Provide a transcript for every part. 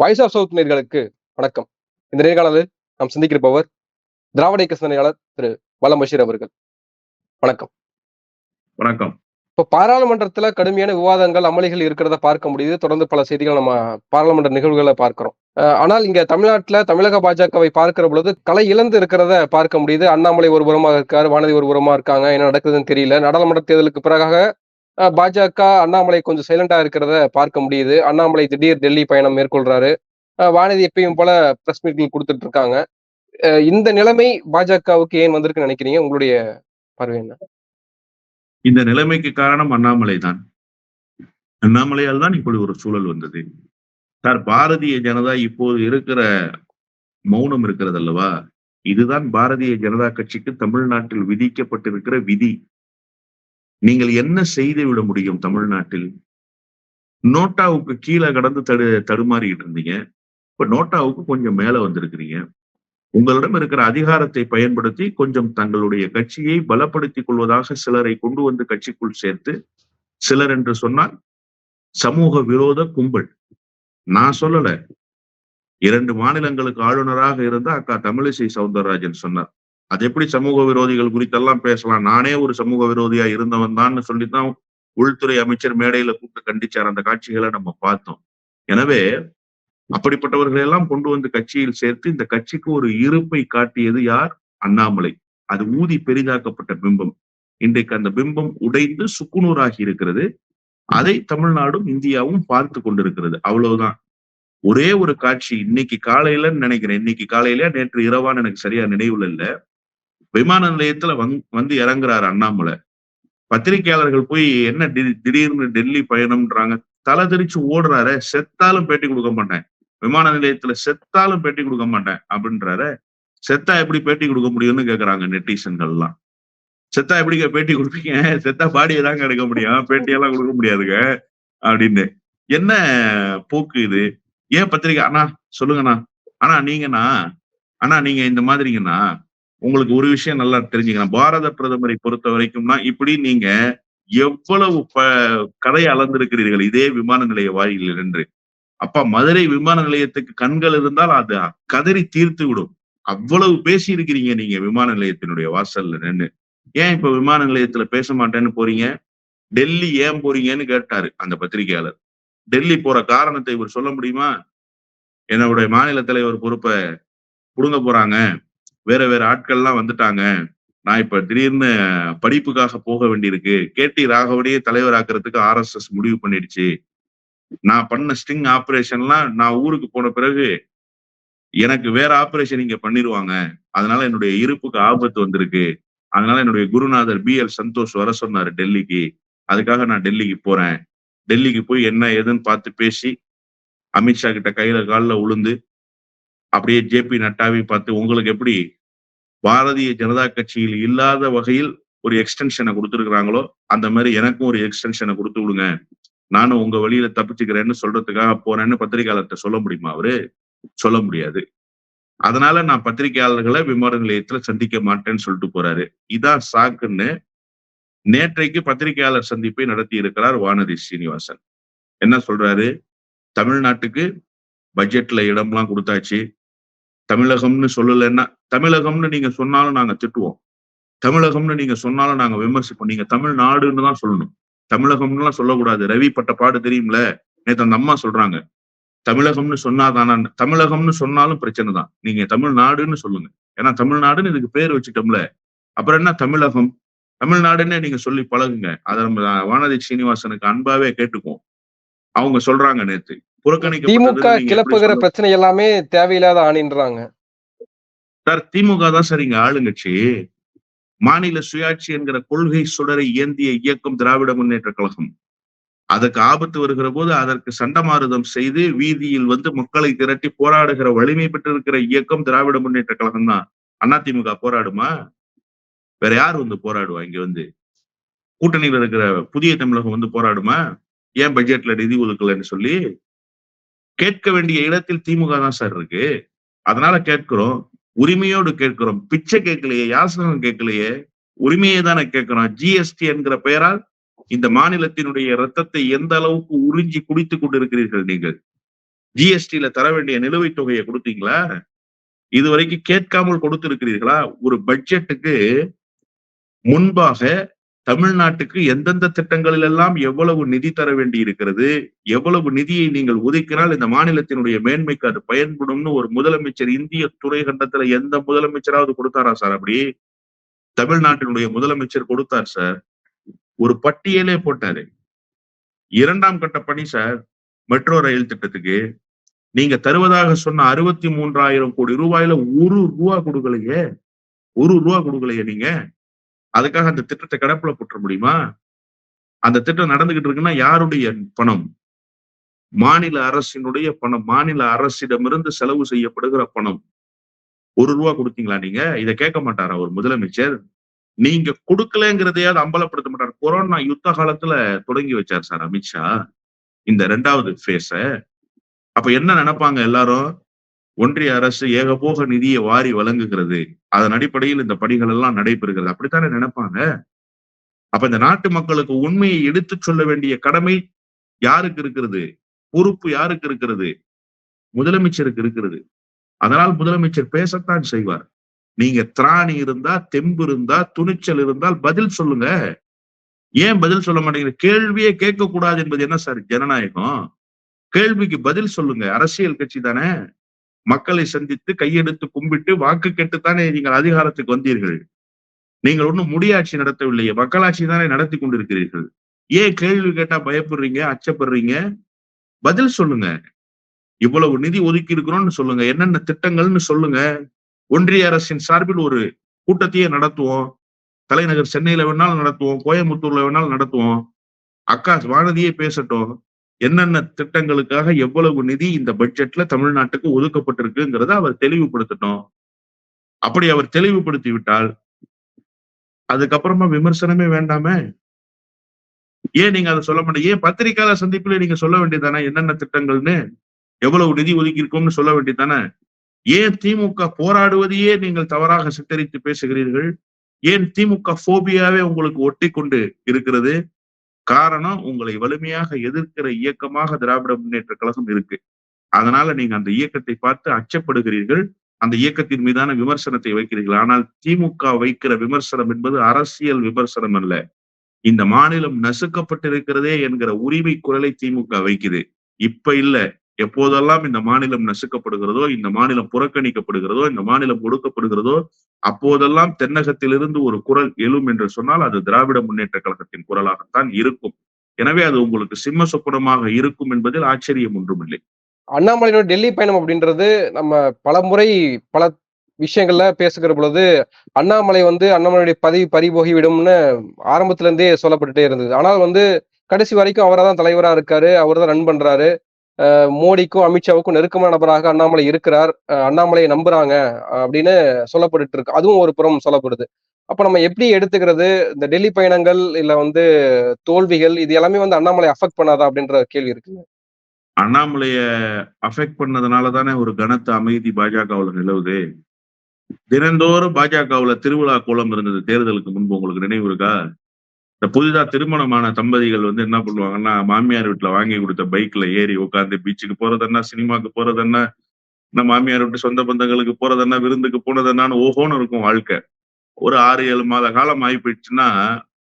Voice of south நேர்களுக்கு வணக்கம். இந்த நேர்காணலில் நாம் சந்திக்கிருப்பவர் திராவிட இயக்க சிந்தனையாளர் திரு. வலம் பஷீர் அவர்கள். வணக்கம். வணக்கம். இப்போ பாராளுமன்றத்துல கடுமையான விவாதங்கள் அமளிகள் இருக்கிறத பார்க்க முடியுது. தொடர்ந்து பல செய்திகள் நம்ம பாராளுமன்ற நிகழ்வுகளை பார்க்கிறோம். ஆனால் இங்க தமிழ்நாட்டுல தமிழக பாஜகவை பார்க்கிற பொழுது கலை இழந்து இருக்கிறத பார்க்க முடியுது. அண்ணாமலை ஒரு புறமாக இருக்காரு வானதி ஒரு புறமா இருக்காங்க என்ன நடக்குதுன்னு தெரியல. நாடாளுமன்ற தேர்தலுக்கு பிறகாக பாஜக அண்ணாமலை கொஞ்சம் சைலண்டா இருக்கிறத பார்க்க முடியுது. அண்ணாமலை திடீர் டெல்லி பயணம் மேற்கொள்றாரு. அஹ், வானதி எப்பயும் போல பிரஸ் மீட்கள் கொடுத்துட்டு இருக்காங்க. அஹ், இந்த நிலைமை பாஜகவுக்கு ஏன் வந்திருக்குன்னு நினைக்கிறீங்க? உங்களுடைய பார்வை என்ன? இந்த நிலைமைக்கு காரணம் அண்ணாமலை தான். அண்ணாமலையால் தான் இப்படி ஒரு சூழல் வந்தது. சார் பாரதிய ஜனதா இப்போது இருக்கிற மௌனம் இருக்கிறது அல்லவா இதுதான் பாரதிய ஜனதா கட்சிக்கு தமிழ்நாட்டில் விதிக்கப்பட்டிருக்கிற விதி. நீங்கள் என்ன செய்து விட முடியும் தமிழ்நாட்டில்? நோட்டாவுக்கு கீழே கடந்து தடு தடுமாறிட்டு இருந்தீங்க. இப்ப நோட்டாவுக்கு கொஞ்சம் மேல வந்திருக்கிறீங்க. உங்களிடம் இருக்கிற அதிகாரத்தை பயன்படுத்தி கொஞ்சம் தங்களுடைய கட்சியை பலப்படுத்திக் கொள்வதாக சிலரை கொண்டு வந்து கட்சிக்குள் சேர்த்து சிலர் என்று சொன்னால் சமூக விரோத கும்பல். நான் சொல்லல. இரண்டு மாநிலங்களுக்கு ஆளுநராக இருந்த அக்கா தமிழிசை சவுந்தரராஜன் சொன்னார். அது எப்படி சமூக விரோதிகள் குறித்தெல்லாம் பேசலாம்? நானே ஒரு சமூக விரோதியா இருந்தவன் தான் சொல்லித்தான் உள்துறை அமைச்சர் மேடையில கூப்பிட்டு கண்டிச்சார். அந்த காட்சிகளை நம்ம பார்த்தோம். எனவே அப்படிப்பட்டவர்களை எல்லாம் கொண்டு வந்து கட்சியில் சேர்த்து இந்த கட்சிக்கு ஒரு இருப்பை காட்டியது யார்? அண்ணாமலை. அது ஊதி பெரிதாக்கப்பட்ட பிம்பம். இன்றைக்கு அந்த பிம்பம் உடைந்து சுக்குநூறாகி இருக்கிறது. அதை தமிழ்நாடும் இந்தியாவும் பார்த்து கொண்டிருக்கிறது. அவ்வளவுதான். ஒரே ஒரு காட்சி இன்னைக்கு காலையிலன்னு நினைக்கிறேன். இன்னைக்கு காலையில நேற்று இரவான்னு எனக்கு சரியா நினைவுல இல்ல. விமான நிலையத்துல வந் வந்து இறங்குறாரு அண்ணாமலை. பத்திரிகையாளர்கள் போய் என்ன தி- திடீர்னு டெல்லி பயணம்ன்றாங்க. தலை தெரிச்சு ஓடுறாரு. செத்தாலும் பேட்டி கொடுக்க மாட்டேன். விமான நிலையத்துல செத்தாலும் பேட்டி கொடுக்க மாட்டேன் அப்படின்றாரு. செத்தா எப்படி பேட்டி கொடுக்க முடியும்னு கேக்குறாங்க நெட்டிசன்கள் எல்லாம் செத்தா எப்படி பேட்டி கொடுப்பீங்க? செத்தா பாடியை தாங்க எடுக்க முடியும். பேட்டியெல்லாம் கொடுக்க முடியாதுங்க அப்படின்னு. என்ன போக்கு இது? ஏன் பத்திரிக்கை அண்ணா சொல்லுங்கண்ணா. அண்ணா நீங்கண்ணா. அண்ணா நீங்க இந்த மாதிரிங்கண்ணா. உங்களுக்கு ஒரு விஷயம் நல்லா தெரிஞ்சுக்கணும். பாரத பிரதமரை பொறுத்த வரைக்கும்னா இப்படி நீங்க எவ்வளவு ப கதையை அளந்திருக்கிறீர்கள் இதே விமான நிலைய வாயில் என்று அப்பா மதுரை விமான நிலையத்துக்கு கண்கள் இருந்தால் அது கதறி தீர்த்து விடும். அவ்வளவு பேசி இருக்கிறீங்க நீங்க விமான நிலையத்தினுடைய வாசல்ல நின்று ஏன் இப்ப விமான நிலையத்துல பேச மாட்டேன்னு போறீங்க? டெல்லி ஏன் போறீங்கன்னு கேட்டாரு அந்த பத்திரிகையாளர். டெல்லி போற காரணத்தை இவர் சொல்ல முடியுமா? என்னுடைய மாநில தலைவர் பொறுப்பை புடுங்க போறாங்க. வேற வேற ஆட்கள்லாம் வந்துட்டாங்க. நான் இப்ப திடீர்னு படிப்புக்காக போக வேண்டியிருக்கு. கேடி ராகவனையே தலைவராக்குறதுக்கு ஆர்எஸ்எஸ் முடிவு பண்ணிடுச்சு. நான் பண்ண ஸ்டிங் ஆபரேஷன்லாம் நான் ஊருக்கு போன பிறகு எனக்கு வேற ஆபரேஷன் இங்க பண்ணிருவாங்க. அதனால என்னுடைய இருப்புக்கு ஆபத்து வந்திருக்கு. அதனால என்னுடைய குருநாதர் பி எல் சந்தோஷ் வர சொன்னாரு டெல்லிக்கு. அதுக்காக நான் டெல்லிக்கு போறேன். டெல்லிக்கு போய் என்ன ஏதுன்னு பார்த்து பேசி அமித்ஷா கிட்ட கையில காலில் உளுந்து அப்படியே ஜேபி நட்டாவை பார்த்து உங்களுக்கு எப்படி பாரதிய ஜனதா கட்சியில் இல்லாத வகையில் ஒரு எக்ஸ்டென்ஷனை கொடுத்துருக்குறாங்களோ அந்த மாதிரி எனக்கும் ஒரு எக்ஸ்டென்ஷனை கொடுத்து விடுங்க. நானும் உங்க வழியில தப்பிச்சுக்கிறேன்னு சொல்றதுக்காக போறேன்னு பத்திரிகையாளர்கிட்ட சொல்ல முடியுமா அவரு? சொல்ல முடியாது. அதனால நான் பத்திரிகையாளர்களை விமான நிலையத்துல சந்திக்க மாட்டேன்னு சொல்லிட்டு போறாரு. இதான் சாக்குன்னு நேற்றைக்கு பத்திரிகையாளர் சந்திப்பை நடத்தி இருக்கிறார் வானதி சீனிவாசன். என்ன சொல்றாரு? தமிழ்நாட்டுக்கு பட்ஜெட்ல இடம்லாம் கொடுத்தாச்சு. தமிழகம்னு சொல்லலைன்னா தமிழகம்னு நீங்க சொன்னாலும் நாங்க திட்டுவோம். தமிழகம்னு நீங்க சொன்னாலும் நாங்க விமர்சிப்போம். நீங்க தமிழ்நாடுன்னு தான் சொல்லணும். தமிழகம்லாம் சொல்லக்கூடாது. ரவி பட்ட பாடு தெரியும்ல? நேத்து அந்த அம்மா சொல்றாங்க. தமிழகம்னு சொன்னாதானா? தமிழகம்னு சொன்னாலும் பிரச்சனை தான். நீங்க தமிழ்நாடுன்னு சொல்லுங்க. ஏன்னா தமிழ்நாடுன்னு இதுக்கு பேர் வச்சுட்டோம்ல. அப்புறம் என்ன தமிழகம்? தமிழ்நாடுன்னு நீங்க சொல்லி பழகுங்க. அதை நம்ம வானதி சீனிவாசனுக்கு அன்பாவே கேட்டுக்குவோம். அவங்க சொல்றாங்க நேத்து. திமுக நீங்க எப்படி கிளப்புகிற பிரச்சனை எல்லாமே தேவையில்லாத ஆணின்றாங்க. சார் திமுக தான் சார் இங்க ஆளுங்கட்சி. மாநில சுயாட்சி என்கிற கொள்கை சுடரை ஏந்திய இயக்கம் திராவிட முன்னேற்ற கழகம். அதற்கு ஆபத்து வருகிற போது அதற்கு சண்டமாருதம் செய்து வீதியில் வந்து மக்களை திரட்டி போராடுகிற வலிமை பெற்றிருக்கிற இயக்கம் திராவிட முன்னேற்ற கழகம் தான். அதிமுக போராடுமா? வேற யார் வந்து போராடுவா இங்க வந்து? கூட்டணியில் இருக்கிற புதிய தமிழகம் வந்து போராடுமா? ஏன் பட்ஜெட்ல நிதி ஒதுக்கலைன்னு சொல்லி கேட்க வேண்டிய இடத்தில் திமுக தான் சார் இருக்கு. அதனால கேட்கிறோம். உரிமையோடு கேட்கிறோம். பிச்சை கேட்கலையே யாசகம் கேட்கலையே. உரிமையை தானே கேட்கிறோம். ஜிஎஸ்டி என்கிற பெயரால் இந்த மாநிலத்தினுடைய ரத்தத்தை எந்த அளவுக்கு உறிஞ்சி குடித்துக் கொண்டிருக்கிறீர்கள் நீங்கள்? ஜிஎஸ்டில தர வேண்டிய நிலுவைத் தொகையை கொடுத்தீங்களா? இதுவரைக்கும் கேட்காமல் கொடுத்திருக்கிறீர்களா? ஒரு பட்ஜெட்டுக்கு முன்பாக தமிழ்நாட்டுக்கு எந்தெந்த திட்டங்களில் எல்லாம் எவ்வளவு நிதி தர வேண்டி இருக்கிறது எவ்வளவு நிதியை நீங்கள் ஒதுக்கினால் இந்த மாநிலத்தினுடைய மேன்மைக்கு அது பயன்படும்னு ஒரு முதலமைச்சர் இந்திய துறை கண்டத்துல எந்த முதலமைச்சராவது கொடுத்தாரா சார் அப்படி? தமிழ்நாட்டினுடைய முதலமைச்சர் கொடுத்தார் சார். ஒரு பட்டியலே போட்டாரு. இரண்டாம் கட்ட பணி சார் மெட்ரோ ரயில் திட்டத்துக்கு. நீங்க தருவதாக சொன்ன அறுபத்தி மூன்றாயிரம் கோடி ரூபாயில ஒரு ரூபா கொடுக்கலையே. ஒரு ரூபா கொடுக்கலையே நீங்க. அதுக்காக அந்த திட்டத்தை கடப்புல போட்டுற முடியுமா? அந்த திட்டம் நடந்துகிட்டு இருக்குன்னா யாருடைய பணம்? மாநில அரசினுடைய பணம். மாநில அரசிடமிருந்து செலவு செய்யப்படுகிற பணம். ஒரு ரூபா கொடுத்தீங்களா நீங்க? இதை கேட்க மாட்டாரா ஒரு முதலமைச்சர்? நீங்க கொடுக்கலங்கிறதையாவது அம்பலப்படுத்த மாட்டார். கொரோனா யுத்த காலத்துல தொடங்கி வச்சார் சார் அமித்ஷா. இந்த ரெண்டாவது ஃபேஸ அப்ப என்ன நினைப்பாங்க எல்லாரும்? ஒன்றிய அரசு ஏகபோக நிதியை வாரி வழங்குகிறது. அதன் அடிப்படையில் இந்த பணிகள் எல்லாம் நடைபெறுகிறது. அப்படித்தானே நினைப்பாங்க? அப்ப இந்த நாட்டு மக்களுக்கு உண்மையை எடுத்துச் சொல்ல வேண்டிய கடமை யாருக்கு இருக்கிறது? பொறுப்பு யாருக்கு இருக்கிறது? முதலமைச்சருக்கு இருக்கிறது. அதனால் முதலமைச்சர் பேசத்தான் செய்வார். நீங்க திராணி இருந்தா தெம்பு இருந்தா துணிச்சல் இருந்தால் பதில் சொல்லுங்க. ஏன் பதில் சொல்ல மாட்டேங்குது கேள்வியே கேட்க கூடாது என்பது என்ன சார் ஜனநாயகம்? கேள்விக்கு பதில் சொல்லுங்க. அரசியல் கட்சி தானே? மக்களை சந்தித்து கையெடுத்து கும்பிட்டு வாக்கு கேட்டுத்தானே நீங்கள் அதிகாரத்துக்கு வந்தீர்கள்? நீங்கள் ஒன்றும் முடியாட்சி நடத்தவில்லையே மக்களாட்சி தானே நடத்தி கொண்டிருக்கிறீர்கள். ஏன் கேள்வி கேட்டா பயப்படுறீங்க அச்சப்படுறீங்க? பதில் சொல்லுங்க. இவ்வளவு நிதி ஒதுக்கி இருக்கிறோம்னு சொல்லுங்க என்னென்ன திட்டங்கள்னு சொல்லுங்க. ஒன்றிய அரசின் சார்பில் ஒரு கூட்டத்தையே நடத்துவோம். தலைநகர் சென்னையில வேணாலும் நடத்துவோம் கோயம்புத்தூர்ல வேணாலும் நடத்துவோம். அக்கா வானதியே பேசட்டும். என்னென்ன திட்டங்களுக்காக எவ்வளவு நிதி இந்த பட்ஜெட்ல தமிழ்நாட்டுக்கு ஒதுக்கப்பட்டிருக்குங்கிறத அவர் தெளிவுபடுத்தட்டும். அப்படி அவர் தெளிவுபடுத்தி விட்டால் அதுக்கப்புறமா விமர்சனமே வேண்டாமே? ஏன் நீங்க அதை சொல்ல மாட்டீங்க? ஏன் பத்திரிகையாளர் சந்திப்புல நீங்க சொல்ல வேண்டியதானே என்னென்ன திட்டங்கள்னு? எவ்வளவு நிதி ஒதுக்கி இருக்கோம்னு சொல்ல வேண்டியதானே ஏன் திமுக போராடுவதையே நீங்கள் தவறாக சித்தரித்து பேசுகிறீர்கள்? ஏன் திமுக போபியாவே உங்களுக்கு ஒட்டி கொண்டு இருக்கிறது? காரணம் உங்களை வலிமையாக எதிர்க்கிற இயக்கமாக திராவிட முன்னேற்ற கழகம் இருக்கு. அதனால நீங்க அந்த இயக்கத்தை பார்த்து அச்சப்படுகிறீர்கள். அந்த இயக்கத்தின் மீதான விமர்சனத்தை வைக்கிறீர்கள். ஆனால் திமுக வைக்கிற விமர்சனம் என்பது அரசியல் விமர்சனம் அல்ல. இந்த மாநிலம் நசுக்கப்பட்டிருக்கிறதே என்கிற உரிமை குரலை திமுக வைக்குது. இப்ப இல்ல. எப்போதெல்லாம் இந்த மாநிலம் நசுக்கப்படுகிறதோ இந்த மாநிலம் புறக்கணிக்கப்படுகிறதோ இந்த மாநிலம் ஒடுக்கப்படுகிறதோ அப்போதெல்லாம் தென்னகத்திலிருந்து ஒரு குரல் எழும் என்று சொன்னால் அது திராவிட முன்னேற்ற கழகத்தின் குரலாகத்தான் இருக்கும். எனவே அது உங்களுக்கு சிம்ம சொப்பனமாக இருக்கும் என்பதில் ஆச்சரியம் ஒன்றுமில்லை. அண்ணாமலையோட டெல்லி பயணம் அப்படின்றது நம்ம பல முறை பல விஷயங்கள்ல பேசுகிற பொழுது அண்ணாமலை வந்து அண்ணாமலையுடைய பதவி பறிபோகி விடும்னு ஆரம்பத்துல இருந்தே சொல்லப்பட்டுட்டே இருந்தது. ஆனால் வந்து கடைசி வரைக்கும் அவரை தான் தலைவரா இருக்காரு அவர் தான் ரன் பண்றாரு. மோடிக்கும் அமித்ஷாவுக்கும் நெருக்கமான நபராக அண்ணாமலை இருக்கிறார். அண்ணாமலையை நம்புறாங்க அப்படின்னு சொல்லப்பட்டு இருக்கு. அதுவும் ஒரு புறம் சொல்லப்படுது. அப்ப நம்ம எப்படி எடுத்துக்கிறது? இந்த டெல்லி பயணங்கள் இல்ல வந்து தோல்விகள் இது எல்லாமே வந்து அண்ணாமலை அஃபெக்ட் பண்ணாதா அப்படின்ற கேள்வி இருக்குங்க அண்ணாமலைய அஃபெக்ட் பண்ணதுனால தானே ஒரு கனத்த அமைதி பாஜகவுல நிலவுது. தினந்தோறும் பாஜகவுல திருவிழா கோலம் இருந்தது தேர்தலுக்கு முன்பு. உங்களுக்கு நினைவு இருக்கா? இந்த புதிதா திருமணமான தம்பதிகள் வந்து என்ன பண்ணுவாங்கன்னா மாமியார் வீட்டுல வாங்கி கொடுத்த பைக்ல ஏறி உட்காந்து பீச்சுக்கு போறதென்னா சினிமாக்கு போறதென்னா இந்த மாமியார் வீட்டு சொந்த பந்தங்களுக்கு போறதென்னா விருந்துக்கு போனதென்னான்னு ஓஹோன்னு இருக்கும் வாழ்க்கை. ஒரு ஆறு ஏழு மாத காலம் ஆகி போயிடுச்சுன்னா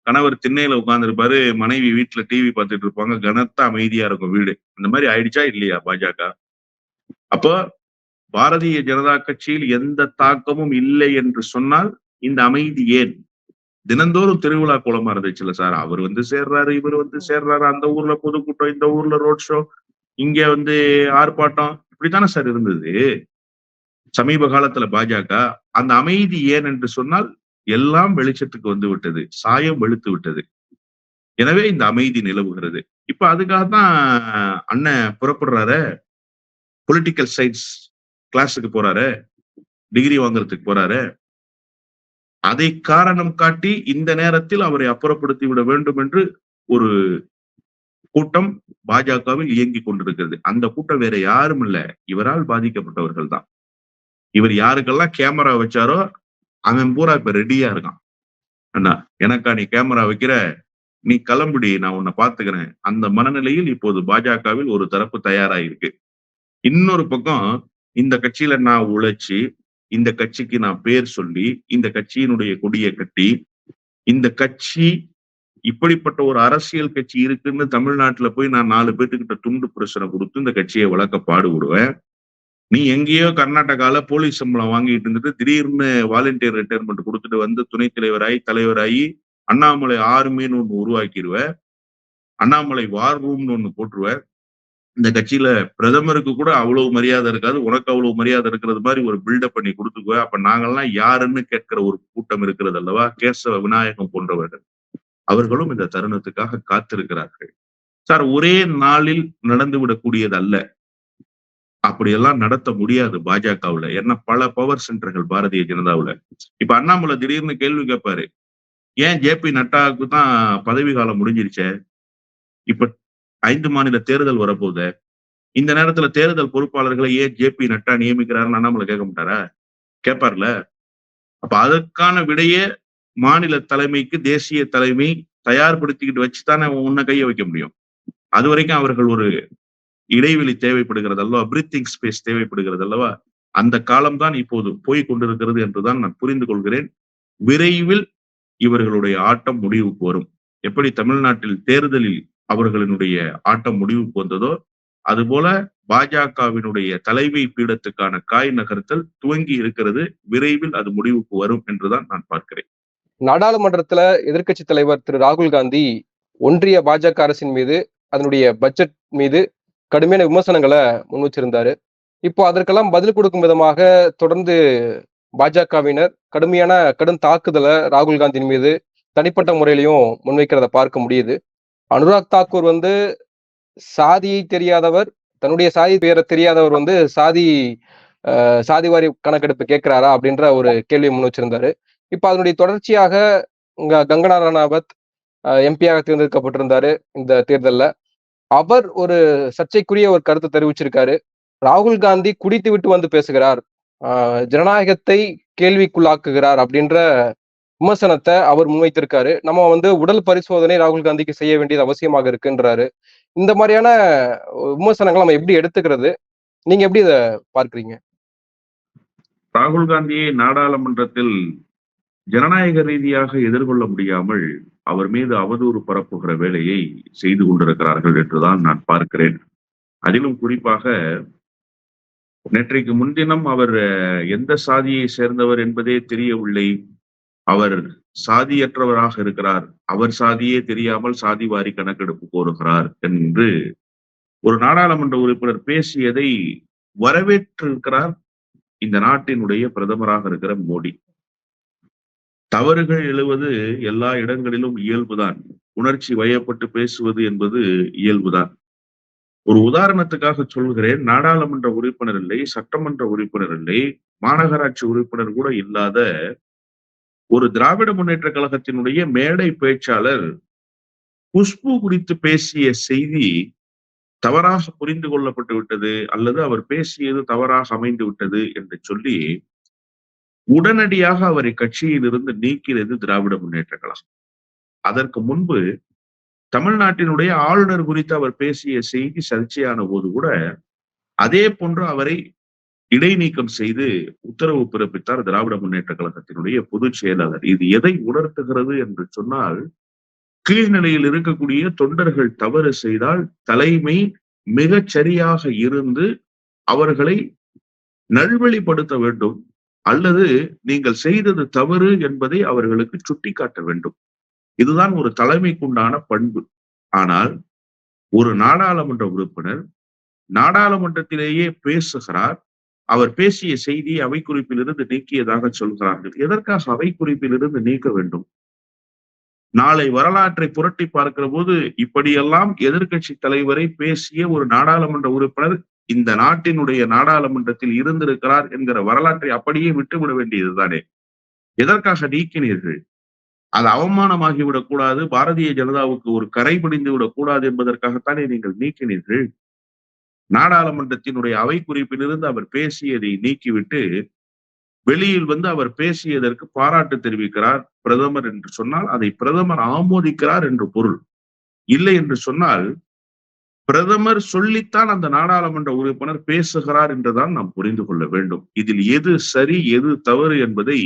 கணவர் திண்ணையில உட்காந்துருப்பாரு மனைவி வீட்டுல டிவி பார்த்துட்டு இருப்பாங்க கனத்த அமைதியா இருக்கும் வீடு. இந்த மாதிரி ஆயிடுச்சா இல்லையா பாஜக? அப்போ பாரதிய ஜனதா கட்சியில் எந்த தாக்கமும் இல்லை என்று சொன்னால் இந்த அமைதி ஏன்? தினந்தோறும் திருவிழா கோலமா இருந்துச்சுல்ல சார். அவர் வந்து சேர்றாரு இவர் வந்து சேர்றாரு. அந்த ஊர்ல பொதுக்கூட்டம் இந்த ஊர்ல ரோட் ஷோ இங்க வந்து ஆர்ப்பாட்டம். இப்படித்தானே சார் இருந்தது? சமீப காலத்துல பாஜக அந்த அமைதி ஏன் என்று சொன்னால் எல்லாம் வெளிச்சத்துக்கு வந்து விட்டது சாயம் வெளுத்து விட்டது. எனவே இந்த அமைதி நிலவுகிறது. இப்ப அதுக்காக தான் அண்ணன் புறப்படுறாரு? பொலிட்டிக்கல் சயின்ஸ் கிளாஸுக்கு போறாரு? டிகிரி வாங்குறதுக்கு போறாரு? அதை காரணம் காட்டி இந்த நேரத்தில் அவரை அப்புறப்படுத்தி விட வேண்டும் என்று ஒரு கூட்டம் பாஜகவில் இயங்கி கொண்டிருக்கிறது. அந்த கூட்டம் வேற யாரும் இல்ல. இவரால் பாதிக்கப்பட்டவர்கள் தான். இவர் யாருக்கெல்லாம் கேமரா வச்சாரோ அவன் பூரா இப்ப ரெடியா இருக்கான். அண்ணா எனக்கா நீ கேமரா வைக்கிற? நீ கிளம்புடி நான் உன்னை பாத்துக்கிறேன். அந்த மனநிலையில் இப்போது பாஜகவில் ஒரு தரப்பு தயாராயிருக்கு. இன்னொரு பக்கம் இந்த கட்சியில நான் உழைச்சி இந்த கட்சிக்கு நான் பேர் சொல்லி இந்த கட்சியினுடைய கொடியை கட்டி இந்த கட்சி இப்படிப்பட்ட ஒரு அரசியல் கட்சி இருக்குன்னு தமிழ்நாட்டுல போய் நான் நாலு பேர்த்துக்கிட்ட துண்டு பிரச்சனை கொடுத்து இந்த கட்சியை வளர்க்க பாடுபடுவேன். நீ எங்கேயோ கர்நாடகால போலீஸ் சம்பளம் வாங்கிட்டு இருந்துட்டு திடீர்னு வாலண்டியர் ரிட்டையர்மெண்ட் கொடுத்துட்டு வந்து துணைத் தலைவராகி தலைவராகி அண்ணாமலை ஆர்மின்னு ஒன்று உருவாக்கிடுவ. அண்ணாமலை வார் ரூம்னு ஒன்று போட்டுருவேன் இந்த கட்சியில பிரதமருக்கு கூட அவ்வளவு மரியாதை இருக்காது உனக்கு அவ்வளவு மரியாதை இருக்கிறது மாதிரி ஒரு பில்டப் பண்ணி கொடுத்துக்கோ. அப்ப நாங்கெல்லாம் யாருன்னு கேட்கிற ஒரு கூட்டம் இருக்கிறது அல்லவா? கேசவ விநாயகம் போன்றவர்கள். அவர்களும் இந்த தருணத்துக்காக காத்திருக்கிறார்கள். சார் ஒரே நாளில் நடந்து விடக்கூடியது அல்ல. அப்படியெல்லாம் நடத்த முடியாது பாஜகவுல. ஏன்னா பல பவர் சென்டர்கள் பாரதிய ஜனதாவுல. இப்ப அண்ணாமலை திடீர்னு கேள்வி கேட்பாரு. ஏன் ஜே பி நட்டாவுக்கு தான் பதவி காலம் முடிஞ்சிருச்சே? இப்ப ஐந்து மாநில தேர்தல் வரப்போகுது. இந்த நேரத்துல தேர்தல் பொறுப்பாளர்களை ஏன் ஜே பி நட்டா நியமிக்கிறாருன்னு அண்ணாமலை கேட்க மாட்டாரா? கேட்பார்ல. அப்ப அதற்கான விடையே மாநில தலைமைக்கு தேசிய தலைமை தயார்படுத்திக்கிட்டு வச்சுதானே உன்ன கைய வைக்க முடியும். அது வரைக்கும் அவர்கள் ஒரு இடைவெளி தேவைப்படுகிறது அல்லவா பிரீத்திங் ஸ்பேஸ் தேவைப்படுகிறது அல்லவா அந்த காலம்தான் இப்போது போய் கொண்டிருக்கிறது என்றுதான் நான் புரிந்து கொள்கிறேன். விரைவில் இவர்களுடைய ஆட்டம் முடிவுக்கு வரும். எப்படி? தமிழ்நாட்டில் தேர்தலில் அவர்களினுடைய ஆட்டம் முடிவுக்கு வந்ததோ அதுபோல பாஜகவினுடைய தலைமை பீடத்துக்கான காய் நகர்த்தல் துவங்கி இருக்கிறது. விரைவில் அது முடிவுக்கு வரும் என்றுதான் நான் பார்க்கிறேன். நாடாளுமன்றத்துல எதிர்க்கட்சி தலைவர் திரு. ராகுல் காந்தி ஒன்றிய பாஜக அரசின் மீது அதனுடைய பட்ஜெட் மீது கடுமையான விமர்சனங்களை முன் வச்சிருந்தாரு. இப்போ அதற்கெல்லாம் பதில் கொடுக்கும் விதமாக தொடர்ந்து பாஜகவினர் கடுமையான கடும் தாக்குதலை ராகுல் காந்தியின் மீது தனிப்பட்ட முறையிலையும் முன்வைக்கிறத பார்க்க முடியுது. அனுராக் தாக்கூர் வந்து சாதியை தெரியாதவர் தன்னுடைய சாதி பெயரை தெரியாதவர் வந்து சாதி சாதிவாரி கணக்கெடுப்பு கேட்கிறாரா அப்படின்ற ஒரு கேள்வியை முன் வச்சிருந்தாரு. இப்ப அதனுடைய தொடர்ச்சியாக இங்க கங்கனா ரணாவத் எம்பியாக தேர்ந்தெடுக்கப்பட்டிருந்தாரு இந்த தேர்தல்ல. அவர் ஒரு சர்ச்சைக்குரிய ஒரு கருத்தை தெரிவிச்சிருக்காரு. ராகுல் காந்தி குடித்து விட்டு வந்து பேசுகிறார். ஜனநாயகத்தை கேள்விக்குள்ளாக்குகிறார் அப்படின்ற விமர்சனத்தை அவர் முன்வைத்திருக்காரு. நம்ம வந்து உடல் பரிசோதனை ராகுல் காந்திக்கு செய்ய வேண்டியது அவசியமாக இருக்குன்றாரு. இந்த மாதிரியான விமர்சனங்களை நம்ம எப்படி எடுத்துக்கிறது? நீங்க எப்படி இதை பார்க்குறீங்க? ராகுல் காந்தியை நாடாளுமன்றத்தில் ஜனநாயக ரீதியாக எதிர்கொள்ள முடியாமல் அவர் மீது அவதூறு பரப்புகிற வேலையை செய்து கொண்டிருக்கிறார்கள் என்றுதான் நான் பார்க்கிறேன். அதிலும் குறிப்பாக நேற்றைக்கு முன்தினம் அவர் எந்த சாதியை சேர்ந்தவர் என்பதே தெரியவில்லை. அவர் சாதியற்றவராக இருக்கிறார். அவர் சாதியே தெரியாமல் சாதி வாரி கணக்கெடுப்பு கோருகிறார் என்று ஒரு நாடாளுமன்ற உறுப்பினர் பேசியதை வரவேற்றிருக்கிறார் இந்த நாட்டினுடைய பிரதமராக இருக்கிற மோடி. தவறுகள் எழுவது எல்லா இடங்களிலும் இயல்புதான். உணர்ச்சி வயப்பட்டு பேசுவது என்பது இயல்புதான். ஒரு உதாரணத்துக்காக சொல்கிறேன். நாடாளுமன்ற உறுப்பினர் இல்லை சட்டமன்ற உறுப்பினர் இல்லை மாநகராட்சி உறுப்பினர் கூட இல்லாத ஒரு திராவிட முன்னேற்ற கழகத்தினுடைய மேடை பேச்சாளர் குஷ்பு குறித்து பேசிய செய்தி தவறாக புரிந்து கொள்ளப்பட்டு விட்டது அல்லது அவர் பேசியது தவறாக அமைந்து விட்டது என்று சொல்லி உடனடியாக அவரை கட்சியில் இருந்து நீக்கிறது திராவிட முன்னேற்ற கழகம். அதற்கு முன்பு தமிழ்நாட்டினுடைய ஆளுநர் குறித்து அவர் பேசிய செய்தி சர்ச்சையான போது கூட அதே போன்று அவரை இடைநீக்கம் செய்து உத்தரவு பிறப்பித்தார் திராவிட முன்னேற்ற கழகத்தினுடைய பொதுச் செயலாளர். இது எதை உணர்த்துகிறது என்று சொன்னால் கீழ்நிலையில் இருக்கக்கூடிய தொண்டர்கள் தவறு செய்தால் தலைமை மிகச் சரியாக இருந்து அவர்களை நல்வழிப்படுத்த வேண்டும். அல்லது நீங்கள் செய்தது தவறு என்பதை அவர்களுக்கு சுட்டிக்காட்ட வேண்டும். இதுதான் ஒரு தலைமைக்குண்டான பண்பு. ஆனால் ஒரு நாடாளுமன்ற உறுப்பினர் நாடாளுமன்றத்திலேயே பேசுகிறார் அவர் பேசிய செய்தியை அவை குறிப்பிலிருந்து நீக்கியதாக சொல்கிறார்கள். எதற்காக அவை குறிப்பிலிருந்து நீக்க வேண்டும்? நாளை வரலாற்றை புரட்டி பார்க்கிற போது இப்படியெல்லாம் எதிர்கட்சி தலைவரை பேசிய ஒரு நாடாளுமன்ற உறுப்பினர் இந்த நாட்டினுடைய நாடாளுமன்றத்தில் இருந்திருக்கிறார் என்கிற வரலாற்றை அப்படியே விட்டுவிட வேண்டியதுதானே? எதற்காக நீக்கினீர்கள்? அது அவமானமாகிவிடக் கூடாது பாரதிய ஜனதாவுக்கு ஒரு கரை பிடிந்து விடக் கூடாது என்பதற்காகத்தானே நீங்கள் நீக்கினீர்கள்? நாடாளுமன்றத்தினுடைய அவை குறிப்பிலிருந்து அவர் பேசியதை நீக்கிவிட்டு வெளியில் வந்து அவர் பேசியதற்கு பாராட்டு தெரிவிக்கிறார் பிரதமர் என்று சொன்னால் அதை பிரதமர் ஆமோதிக்கிறார் என்று பொருள். இல்லை என்று சொன்னால் பிரதமர் சொல்லித்தான் அந்த நாடாளுமன்ற உறுப்பினர் பேசுகிறார் என்றுதான் நாம் புரிந்து கொள்ள வேண்டும். இதில் எது சரி எது தவறு என்பதை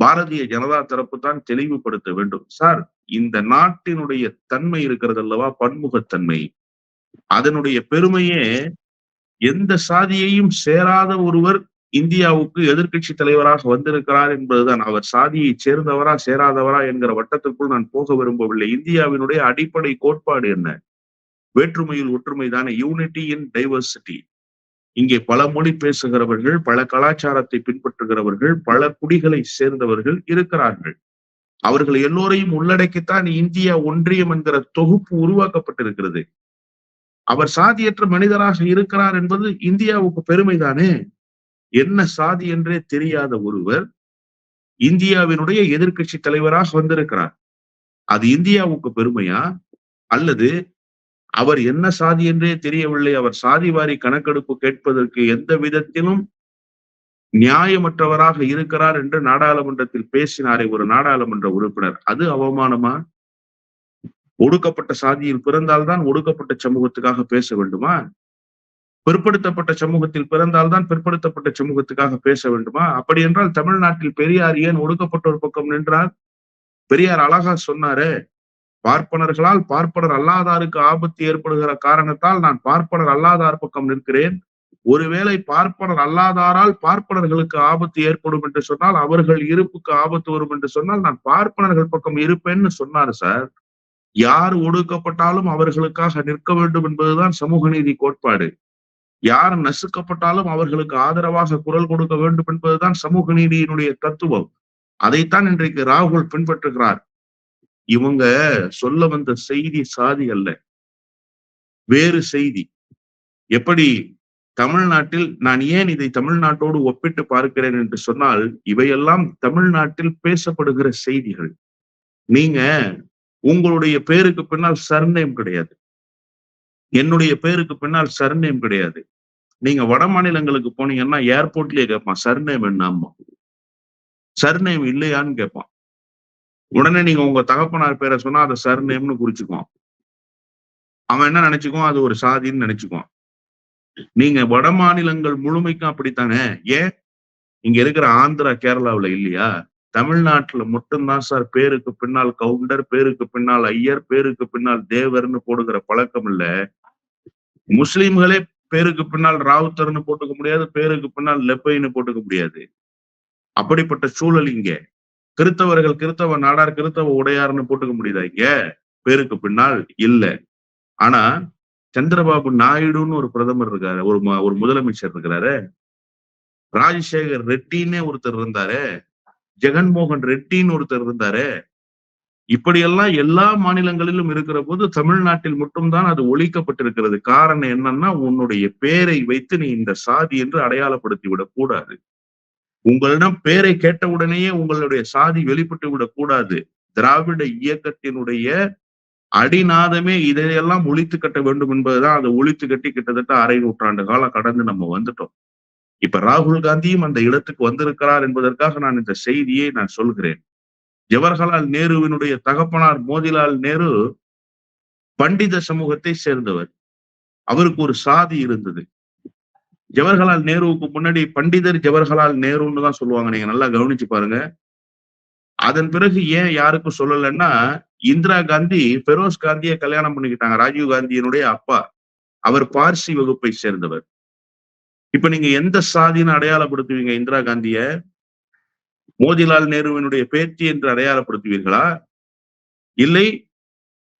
பாரதிய ஜனதா தரப்பு தான் தெளிவுபடுத்த வேண்டும். சார் இந்த நாட்டினுடைய தன்மை இருக்கிறது அல்லவா? பன்முகத்தன்மை. அதனுடைய பெருமையே எந்த சாதியையும் சேராத ஒருவர் இந்தியாவுக்கு எதிர்க்கட்சி தலைவராக வந்திருக்கிறார் என்பதுதான். அவர் சாதியை சேர்ந்தவரா சேராதவரா என்கிற வட்டத்திற்குள் நான் போக விரும்பவில்லை. இந்தியாவினுடைய அடிப்படை கோட்பாடு என்ன? வேற்றுமையில் ஒற்றுமை தானே. யூனிட்டி இன் டைவர்சிட்டி இங்கே பல மொழி பேசுகிறவர்கள் பல கலாச்சாரத்தை பின்பற்றுகிறவர்கள் பல குடிகளை சேர்ந்தவர்கள் இருக்கிறார்கள். அவர்கள் எல்லோரையும் உள்ளடக்கித்தான் இந்தியா ஒன்றியம் என்கிற தொகுப்பு உருவாக்கப்பட்டிருக்கிறது. அவர் சாதியற்ற மனிதராக இருக்கிறார் என்பது இந்தியாவுக்கு பெருமைதானே? என்ன சாதி என்றே தெரியாத ஒருவர் இந்தியாவினுடைய எதிர்க்கட்சி தலைவராக வந்திருக்கிறார். அது இந்தியாவுக்கு பெருமையா? அல்லது அவர் என்ன சாதி என்றே தெரியவில்லை அவர் சாதி வாரி கணக்கெடுப்பு கேட்பதற்கு எந்த விதத்திலும் நியாயமற்றவராக இருக்கிறார் என்று நாடாளுமன்றத்தில் பேசினாரே ஒரு நாடாளுமன்ற உறுப்பினர். அது அவமானமா? ஒடுக்கப்பட்ட சாதியில் பிறந்தால்தான் ஒடுக்கப்பட்ட சமூகத்துக்காக பேச வேண்டுமா? பிற்படுத்தப்பட்ட சமூகத்தில் பிறந்தால்தான் பிற்படுத்தப்பட்ட சமூகத்துக்காக பேச வேண்டுமா? அப்படி என்றால் தமிழ்நாட்டில் பெரியார் ஏன் ஒடுக்கப்பட்டோர் பக்கம் நின்றார்? பெரியார் அழகா சொன்னாரு பார்ப்பனர்களால் பார்ப்பனர் அல்லாதாருக்கு ஆபத்து ஏற்படுகிற காரணத்தால் நான் பார்ப்பனர் அல்லாதார் பக்கம் நிற்கிறேன். ஒருவேளை பார்ப்பனர் அல்லாதாரால் பார்ப்பனர்களுக்கு ஆபத்து ஏற்படும் என்று சொன்னால் அவர்கள் இருப்புக்கு ஆபத்து வரும் என்று சொன்னால் நான் பார்ப்பனர்கள் பக்கம் இருப்பேன்னு சொன்னார் சார். யார் ஒடுக்கப்பட்டாலும் அவர்களுக்காக நிற்க வேண்டும் என்பதுதான் சமூக நீதி கோட்பாடு. யார் நசுக்கப்பட்டாலும் அவர்களுக்கு ஆதரவாக குரல் கொடுக்க வேண்டும் என்பதுதான் சமூக நீதியினுடைய தத்துவம். அதைத்தான் இன்றைக்கு ராகுல் பின்பற்றுகிறார். இவங்க சொல்ல வந்த செய்தி சாதி அல்ல. வேறு செய்தி. எப்படி? தமிழ்நாட்டில் நான் ஏன் இதை தமிழ்நாட்டோடு ஒப்பிட்டு பார்க்கிறேன் என்று சொன்னால் இவையெல்லாம் தமிழ்நாட்டில் பேசப்படுகிற செய்திகள். நீங்க உங்களுடைய பேருக்கு பின்னால் சர்நேம் கிடையாது. என்னுடைய பேருக்கு பின்னால் சர்நேம் கிடையாது. நீங்க வட மாநிலங்களுக்கு போனீங்கன்னா ஏர்போர்ட்லயே கேட்பான் சர்நேம் என்னம்மா? சர்நேம் இல்லையான்னு கேட்பான் உடனே நீங்க உங்க தகப்பனார் பேரை சொன்னா அதை சர்நேம்னு குறிச்சுக்குவான். அவன் என்ன நினைச்சுக்குவான்? அது ஒரு சாதின்னு நினைச்சுக்குவான். நீங்க வட மாநிலங்கள் முழுமைக்கும் அப்படித்தானே? ஏன்? இங்க இருக்கிற ஆந்திரா கேரளாவுல இல்லையா? தமிழ்நாட்டுல மட்டும்தான் சார் பேருக்கு பின்னால் கவுண்டர் பேருக்கு பின்னால் ஐயர் பேருக்கு பின்னால் தேவர்னு போடுகிற பழக்கம் இல்ல. முஸ்லிம்களே பேருக்கு பின்னால் ராவுத்தர்னு போட்டுக்க முடியாது பேருக்கு பின்னால் லெப்பைன்னு போட்டுக்க முடியாது. அப்படிப்பட்ட சூழல் இங்க. கிறித்தவர்கள் கிறித்தவ நாடார் கிறித்தவ உடையார்னு போட்டுக்க முடியுதா இங்க? பேருக்கு பின்னால் இல்ல. ஆனா சந்திரபாபு நாயுடுன்னு ஒரு பிரதமர் இருக்காரு ஒரு ஒரு முதலமைச்சர் இருக்கிறாரு ராஜசேகர் ரெட்டின்னே ஒருத்தர் இருந்தாரு. ஜெகன்மோகன் ரெட்டின்னு ஒருத்தர் இருந்தாரு. இப்படியெல்லாம் எல்லா மாநிலங்களிலும் இருக்கிற போது தமிழ்நாட்டில் மட்டும்தான் அது ஒழிக்கப்பட்டிருக்கிறது. காரணம் என்னன்னா உன்னுடைய பேரை வைத்து நீ இந்த சாதி என்று அடையாளப்படுத்தி விடக் கூடாது. உங்களிடம் பேரை கேட்டவுடனேயே உங்களுடைய சாதி வெளிப்பட்டு விடக் கூடாது. திராவிட இயக்கத்தினுடைய அடிநாதமே இதையெல்லாம் ஒழித்து கட்ட வேண்டும் என்பதுதான். அதை ஒழித்து கட்டி கிட்டத்தட்ட அரை நூற்றாண்டு காலம் கடந்து நம்ம வந்துட்டோம். இப்ப ராகுல் காந்தியும் அந்த இடத்துக்கு வந்திருக்கிறார் என்பதற்காக நான் இந்த செய்தியை நான் சொல்கிறேன். ஜவஹர்லால் நேருவினுடைய தகப்பனார் மோதிலால் நேரு பண்டித சமூகத்தை சேர்ந்தவர். அவருக்கு ஒரு சாதி இருந்தது. ஜவஹர்லால் நேருவுக்கு முன்னாடி பண்டிதர் ஜவஹர்லால் நேருன்னு தான் சொல்லுவாங்க. நீங்க நல்லா கவனிச்சு பாருங்க. அதன் பிறகு ஏன் யாருக்கும் சொல்லலைன்னா இந்திரா காந்தி பெரோஸ் காந்தியை கல்யாணம் பண்ணிக்கிட்டாங்க. ராஜீவ் காந்தியினுடைய அப்பா. அவர் பார்சி வகுப்பை சேர்ந்தவர். இப்ப நீங்க எந்த சாதின்னு அடையாளப்படுத்துவீங்க இந்திரா காந்திய? மோதிலால் நேருவினுடைய பேச்சு என்று அடையாளப்படுத்துவீர்களா? இல்லை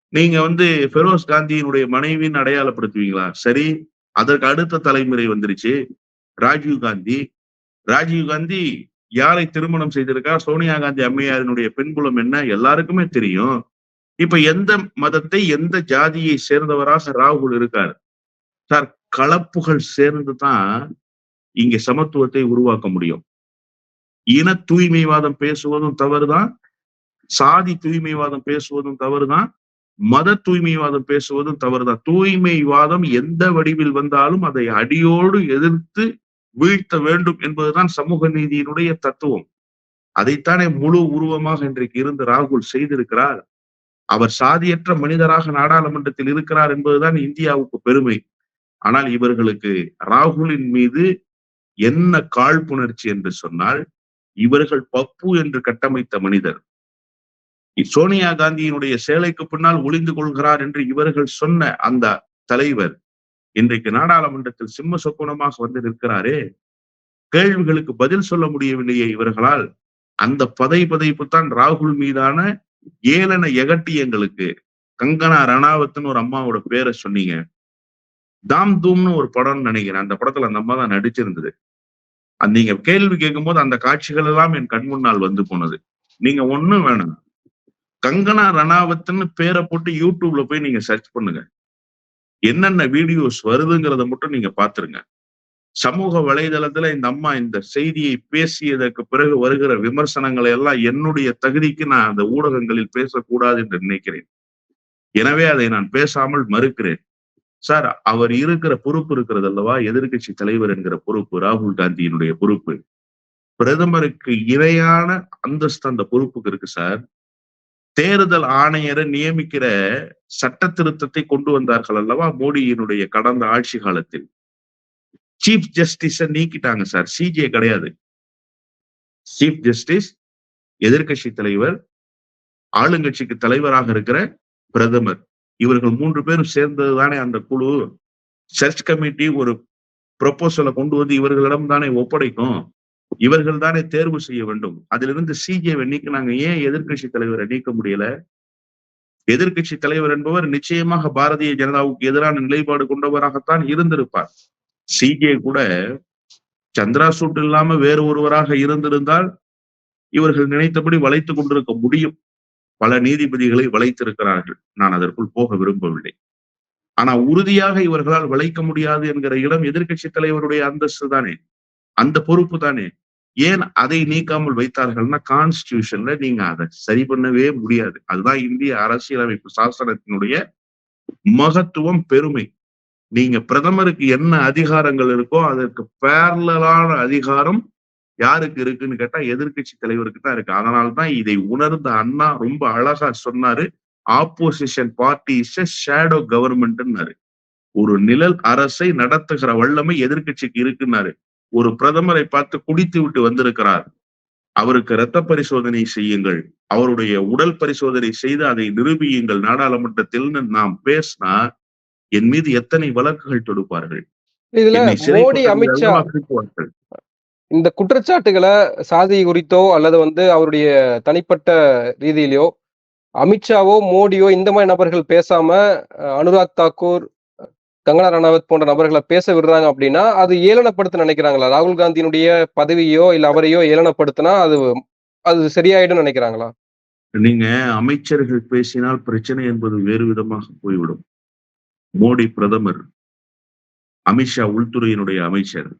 நீங்க வந்து பெரோஸ் காந்தியினுடைய மனைவின்னு அடையாளப்படுத்துவீங்களா? சரி அதற்கு அடுத்த தலைமுறை வந்துருச்சு ராஜீவ் காந்தி. ராஜீவ் காந்தி யாரை திருமணம் செய்திருக்கா? சோனியா காந்தி அம்மையாரினுடைய பெண்குலம் என்ன? எல்லாருக்குமே தெரியும். இப்ப எந்த மதத்தை எந்த ஜாதியை சேர்ந்தவராக ராகுல் இருக்கார்? சார் கலப்புகள் சேர்ந்து தான் இங்க சமத்துவத்தை உருவாக்க முடியும். இன தூய்மைவாதம் பேசுவதும் தவறுதான் சாதி தூய்மைவாதம் பேசுவதும் தவறுதான் மத தூய்மைவாதம் பேசுவதும் தவறுதான். தூய்மைவாதம் எந்த வடிவில் வந்தாலும் அதை அடியோடு எதிர்த்து வீழ்த்த வேண்டும் என்பதுதான் சமூக நீதியினுடைய தத்துவம். அதைத்தானே முழு உருவமாக இன்றைக்கு இருந்து ராகுல் செய்திருக்கிறார். அவர் சாதியற்ற மனிதராக நாடாளுமன்றத்தில் இருக்கிறார் என்பதுதான் இந்தியாவுக்கு பெருமை. ஆனால் இவர்களுக்கு ராகுலின் மீது என்ன காழ்ப்புணர்ச்சி என்று சொன்னால் இவர்கள் பப்பு என்று கட்டமைத்த மனிதர். சோனியா காந்தியினுடைய சேலைக்கு பின்னால் ஒளிந்து கொள்கிறார் என்று இவர்கள் சொன்ன அந்த தலைவர் இன்றைக்கு நாடாளுமன்றத்தில் சிம்ம சொக்குனமாக வந்து நிற்கிறாரே. கேள்விகளுக்கு பதில் சொல்ல முடியவில்லையே இவர்களால். அந்த பதை பதைப்பு தான் ராகுல் மீதான ஏளன எகட்டியங்களுக்கு. கங்கனா ரணாவத்னு ஒரு அம்மாவோட பேரை சொன்னீங்க. தாம் தூம்னு ஒரு படம்னு நினைக்கிறேன். அந்த படத்துல அந்த அம்மா தான் நடிச்சிருந்தது. நீங்க கேள்வி கேட்கும் போது அந்த காட்சிகள் எல்லாம் என் கண் முன்னால் வந்து போனது. நீங்க ஒண்ணும் வேணாம். கங்கனா ரணாவத்னு பேரை போட்டு யூடியூப்ல போய் நீங்க சர்ச் பண்ணுங்க. என்னென்ன வீடியோஸ் வருதுங்கிறத மட்டும் நீங்க பாத்துருங்க சமூக வலைதளத்துல இந்த அம்மா இந்த செய்தியை பேசியதற்கு பிறகு வருகிற விமர்சனங்களை எல்லாம் என்னுடைய தகுதிக்கு நான் அந்த ஊடகங்களில் பேசக்கூடாது என்று நினைக்கிறேன். எனவே அதை நான் பேசாமல் மறுக்கிறேன். சார் அவர் இருக்கிற பொறுப்பு இருக்கிறது அல்லவா? எதிர்கட்சி தலைவர் என்கிற பொறுப்பு ராகுல் காந்தியினுடைய பொறுப்பு. பிரதமருக்கு இணையான அந்தஸ்து அந்த பொறுப்புக்கு இருக்கு சார். தேர்தல் ஆணையரை நியமிக்கிற சட்ட திருத்தத்தை கொண்டு வந்தார்கள் அல்லவா? மோடியினுடைய கடந்த ஆட்சி காலத்தில். சீஃப் ஜஸ்டிஸ நீக்கிட்டாங்க சார். சிஜே கிடையாது. சீஃப் ஜஸ்டிஸ் எதிர்கட்சி தலைவர் ஆளுங்கட்சிக்கு தலைவராக இருக்கிற பிரதமர். இவர்கள் மூன்று பேரும் சேர்ந்தது தானே அந்த குழு? சர்ச் கமிட்டி ஒரு ப்ரொபோசலை கொண்டு வந்து இவர்களிடம் தானே ஒப்படைக்கும்? இவர்கள் தானே தேர்வு செய்ய வேண்டும். அதிலிருந்து சிஜேவை நீக்கினாங்க. ஏன் எதிர்கட்சி தலைவரை நீக்க முடியல? எதிர்கட்சி தலைவர் என்பவர் நிச்சயமாக பாரதிய ஜனதாவுக்கு எதிரான நிலைப்பாடு கொண்டவராகத்தான் இருந்திருப்பார். சிஜே கூட சந்திரா சூட் இல்லாம வேறு ஒருவராக இருந்திருந்தால் இவர்கள் நினைத்தபடி வளைத்து கொண்டிருக்க முடியும். பல நீதிபதிகளை வளைத்திருக்கிறார்கள். நான் அதற்குள் போக விரும்பவில்லை. ஆனா உறுதியாக இவர்களால் வளைக்க முடியாது என்கிற இடம் எதிர்கட்சி தலைவருடைய அந்தஸ்து தானே. அந்த பொறுப்பு தானே. ஏன் அதை நீக்காமல் வைத்தார்கள்னா கான்ஸ்டியூஷன்ல நீங்க அதை சரி பண்ணவே முடியாது. அதுதான் இந்திய அரசியலமைப்பு சாசனத்தினுடைய மகத்துவம் பெருமை. நீங்க பிரதமருக்கு என்ன அதிகாரங்கள் இருக்கோ அதற்கு பேரலான அதிகாரம் யாருக்கு இருக்குன்னு கேட்டா எதிர்கட்சி தலைவருக்கு தான் இருக்கு. அதனால்தான் இதை உணர்ந்த அண்ணா ரொம்ப அழகா சொன்னாரு. ஆப்போசிஷன் பார்ட்டி இஸ் ஷேடோ கவர்மெண்ட்னாரு ஒரு நிழல் அரசை நடத்துகிற வல்லமை எதிர்கட்சிக்கு இருக்குன்னாரு. ஒரு பிரதமரை பார்த்து குடித்து விட்டு வந்திருக்கிறார். அவருக்கு இரத்த பரிசோதனை செய்யுங்கள். அவருடைய உடல் பரிசோதனை செய்து அதை நிரூபியுங்கள். நாடாளுமன்றத்தில் நாம் பேசினா என் மீது எத்தனை வழக்குகள் தொடுப்பார்கள்? என்னை மோடி இந்த குற்றச்சாட்டுகளை சாதி குறித்தோ அல்லது வந்து அவருடைய தனிப்பட்ட ரீதியிலையோ அமித்ஷாவோ மோடியோ இந்த மாதிரி நபர்கள் பேசாம அனுராக் தாக்கூர் கங்கனா ரணாவத் போன்ற நபர்களை பேச விடுறாங்க அப்படின்னா அது ஏளனப்படுத்த நினைக்கிறாங்களா? ராகுல் காந்தியினுடைய பதவியோ இல்ல அவரையோ ஏளனப்படுத்தினா அது அது சரியாயிடும் நினைக்கிறாங்களா? நீங்க அமைச்சர்கள் பேசினால் பிரச்சனை என்பது வேறு விதமாக போய்விடும். மோடி பிரதமர் அமித்ஷா உள்துறையினுடைய அமைச்சர்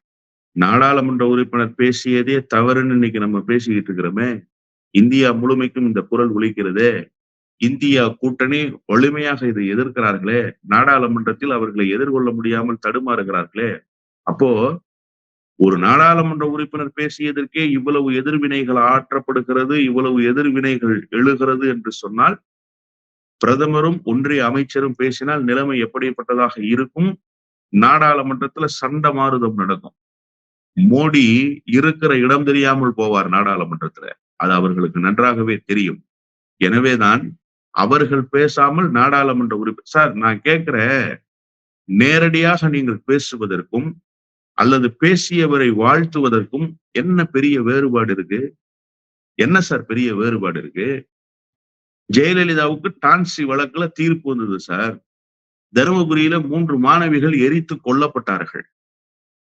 நாடாளுமன்ற உறுப்பினர் பேசியதே தவறுன்னு இன்னைக்கு நம்ம பேசிக்கிட்டு இருக்கிறோமே. இந்தியா முழுமைக்கும் இந்த குரல் ஒழிக்கிறதே இந்தியா கூட்டணி வலிமையாக இதை எதிர்க்கிறார்களே. நாடாளுமன்றத்தில் அவர்களை எதிர்கொள்ள முடியாமல் தடுமாறுகிறார்களே. அப்போ ஒரு நாடாளுமன்ற உறுப்பினர் பேசியதற்கே இவ்வளவு எதிர்வினைகள் ஆற்றப்படுகிறது இவ்வளவு எதிர்வினைகள் எழுகிறது என்று சொன்னால் பிரதமரும் ஒன்றிய அமைச்சரும் பேசினால் நிலைமை எப்படிப்பட்டதாக இருக்கும்? நாடாளுமன்றத்துல சண்டை மாறுதம் நடக்கும். மோடி இருக்கிற இடம் தெரியாமல் போவார் நாடாளுமன்றத்துல. அது அவர்களுக்கு நன்றாகவே தெரியும். எனவேதான் அவர்கள் பேசாமல் நாடாளுமன்ற உறுப்பினர் சார் நான் கேட்கிற நேரடியாக நீங்கள் பேசுவதற்கும் அல்லது பேசியவரை வாழ்த்துவதற்கும் என்ன பெரிய வேறுபாடு இருக்கு? என்ன சார் பெரிய வேறுபாடு இருக்கு? ஜெயலலிதாவுக்கு டான்சி வழக்குல தீர்ப்பு வந்தது சார். தருமபுரியில மூன்று மாணவிகள் எரித்து கொல்லப்பட்டார்கள்.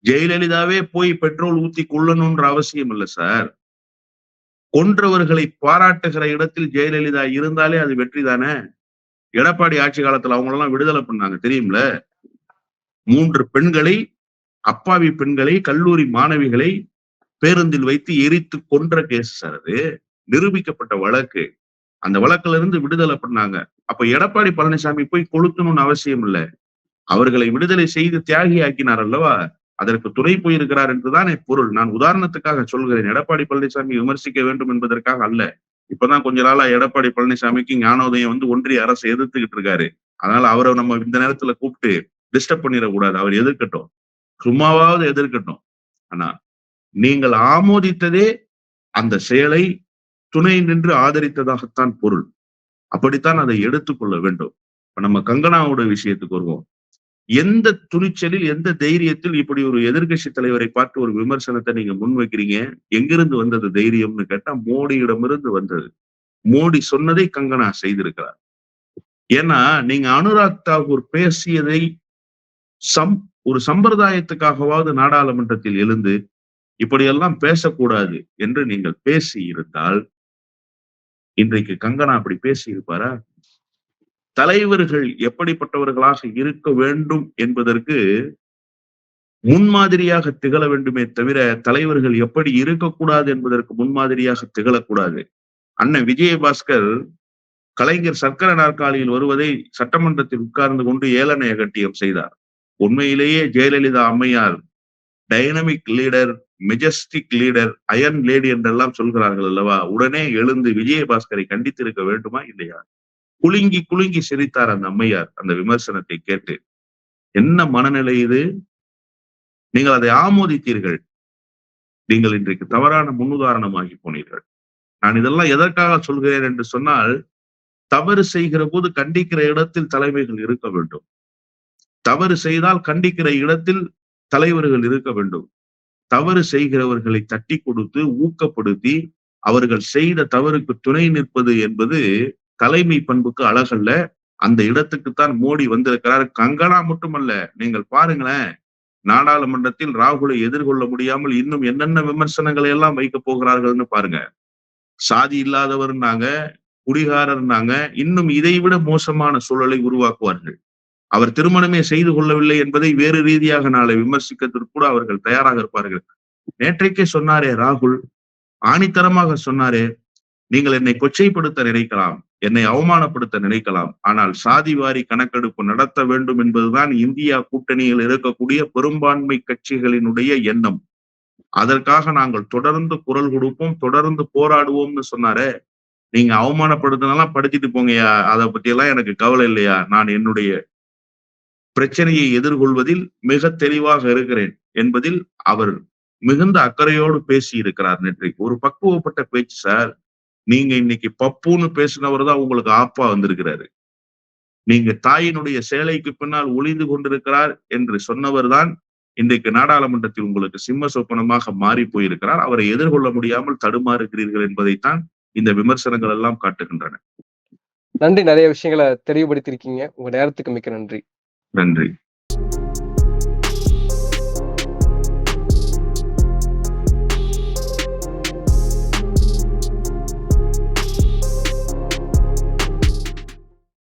ஜெயலலிதாவே போய் பெட்ரோல் ஊத்தி கொள்ளணும்ன்ற அவசியம் இல்லை சார். கொன்றவர்களை பாராட்டுகிற இடத்தில் ஜெயலலிதா இருந்தாலே அது வெற்றி தானே? எடப்பாடி ஆட்சி காலத்துல அவங்களெல்லாம் விடுதலை பண்ணாங்க தெரியும்ல? மூன்று பெண்களை அப்பாவி பெண்களை கல்லூரி மாணவிகளை பேருந்தில் வைத்து எரித்து கொன்ற கேஸ் சார் அது. நிரூபிக்கப்பட்ட வழக்கு. அந்த வழக்குல இருந்து விடுதலை பண்ணாங்க. அப்ப எடப்பாடி பழனிசாமி போய் கொளுத்தணும்னு அவசியம் இல்லை. அவர்களை விடுதலை செய்து தியாகி ஆக்கினார் அல்லவா? அதற்கு துணை போயிருக்கிறார் என்றுதானே பொருள். நான் உதாரணத்துக்காக சொல்கிறேன். எடப்பாடி பழனிசாமி விமர்சிக்க வேண்டும் என்பதற்காக அல்ல. இப்பதான் கொஞ்ச நாளா எடப்பாடி பழனிசாமிக்கு ஞானோதயம் வந்து ஒன்றிய அரசு எதிர்த்துக்கிட்டு இருக்காரு. அதனால அவரை நம்ம இந்த நேரத்துல கூப்பிட்டு டிஸ்டர்ப் பண்ணிடக்கூடாது. அவர் எதிர்க்கட்டும். சும்மாவாவது எதிர்க்கட்டும். ஆனா நீங்கள் ஆமோதித்ததே அந்த செயலை துணை நின்று ஆதரித்ததாகத்தான் பொருள். அப்படித்தான் அதை எடுத்துக்கொள்ள வேண்டும். இப்ப நம்ம கங்கனாவோட விஷயத்துக்கு வருவோம். எந்த துணிச்சலில் எந்த தைரியத்தில் இப்படி ஒரு எதிர்க்கட்சி தலைவரை பார்த்து ஒரு விமர்சனத்தை நீங்க முன்வைக்கிறீங்க? எங்கிருந்து வந்தது தைரியம்னு கேட்டா மோடியிடமிருந்து வந்தது. மோடி சொன்னதை கங்கனா செய்திருக்கிறார். ஏன்னா நீங்க அனுராக் தாகூர் பேசியதை சம் ஒரு சம்பிரதாயத்துக்காகவாவது நாடாளுமன்றத்தில் எழுந்து இப்படியெல்லாம் பேசக்கூடாது என்று நீங்கள் பேசி இருந்தால் இன்றைக்கு கங்கனா அப்படி பேசி இருப்பாரா தலைவர்கள் எப்படிப்பட்டவர்களாக இருக்க வேண்டும் என்பதற்கு முன்மாதிரியாக திகழ வேண்டுமே தவிர தலைவர்கள் எப்படி இருக்கக்கூடாது என்பதற்கு முன்மாதிரியாக திகழக்கூடாது. அண்ணன் விஜயபாஸ்கர் கலைஞர் சர்க்கர நாற்காலியில் வருவதை சட்டமன்றத்தில் உட்கார்ந்து கொண்டு ஏளனை அகட்டியம் செய்தார். உண்மையிலேயே ஜெயலலிதா அம்மையார் dynamic leader majestic leader iron lady என்றெல்லாம் சொல்கிறார்கள் அல்லவா? உடனே எழுந்து விஜயபாஸ்கரை கண்டித்திருக்க வேண்டுமா இல்லையா? குலுங்கி குலுங்கி சிரித்தார் அந்த அம்மையார். அந்த விமர்சனத்தை கேட்டு என்ன மனநிலை இது? நீங்கள் அதை ஆமோதித்தீர்கள். நீங்கள் இன்றைக்கு தவறான முன்னுதாரணமாகி போனீர்கள். நான் இதெல்லாம் எதற்காக சொல்கிறேன் என்று சொன்னால் தவறு செய்கிற போது கண்டிக்கிற இடத்தில் தலைமைகள் இருக்க வேண்டும். தவறு செய்தால் கண்டிக்கிற இடத்தில் தலைவர்கள் இருக்க வேண்டும். தவறு செய்கிறவர்களை தட்டி கொடுத்து ஊக்கப்படுத்தி அவர்கள் செய்த தவறுக்கு துணை நிற்பது என்பது தலைமை பண்புக்கு அழகல்ல. அந்த இடத்துக்குத்தான் மோடி வந்திருக்கிறார். கங்கனா மட்டுமல்ல நீங்கள் பாருங்களேன். நாடாளுமன்றத்தில் ராகுலை எதிர்கொள்ள முடியாமல் இன்னும் என்னென்ன விமர்சனங்களை எல்லாம் வைக்க போகிறார்கள்னு பாருங்க. சாதி இல்லாதவர்னாங்க குடிகாரர்னாங்க இன்னும் இதைவிட மோசமான சூழலை உருவாக்குவார்கள். அவர் திருமணமே செய்து கொள்ளவில்லை என்பதை வேறு ரீதியாக நாளை விமர்சிக்கிறதுக்கு கூட அவர்கள் தயாராக இருப்பார்கள். நேற்றைக்கே சொன்னாரே ராகுல் ஆணித்தரமாக சொன்னாரே நீங்கள் என்னை கொச்சைப்படுத்த நினைக்கலாம். என்னை அவமானப்படுத்த நினைக்கலாம். ஆனால் சாதிவாரி கணக்கெடுப்பு நடத்த வேண்டும் என்பதுதான் இந்தியா கூட்டணியில் இருக்கக்கூடிய பெரும்பான்மை கட்சிகளினுடைய எண்ணம். அதற்காக நாங்கள் தொடர்ந்து குரல் கொடுப்போம் தொடர்ந்து போராடுவோம்னு சொன்னாரே. நீங்க அவமானப்படுத்தினாலாம் படிச்சுட்டு போங்கயா அதை பத்தியெல்லாம் எனக்கு கவலை இல்லையா. நான் என்னுடைய பிரச்சனையை எதிர்கொள்வதில் மிக தெளிவாக இருக்கிறேன் என்பதில் அவர் மிகுந்த அக்கறையோடு பேசி இருக்கிறார் நேற்றைக்கு. ஒரு பக்குவப்பட்ட பேச்சு சார். நீங்க இன்னைக்கு பப்புன்னு பேசினவர் தான் உங்களுக்கு ஆப்பா வந்திருக்கிறாரு. நீங்க தாயினுடைய சேலைக்கு பின்னால் ஒளிந்து கொண்டிருக்கிறார் என்று சொன்னவர் தான் இன்றைக்கு நாடாளுமன்றத்தில் உங்களுக்கு சிம்ம சொப்பனமாக மாறி போயிருக்கிறார். அவரை எதிர்கொள்ள முடியாமல் தடுமாறுகிறீர்கள் என்பதைத்தான் இந்த விமர்சனங்கள் எல்லாம் காட்டுகின்றன. நன்றி. நிறைய விஷயங்களை தெளிவுபடுத்திருக்கீங்க உங்க நேரத்துக்கு மிக்க நன்றி. நன்றி.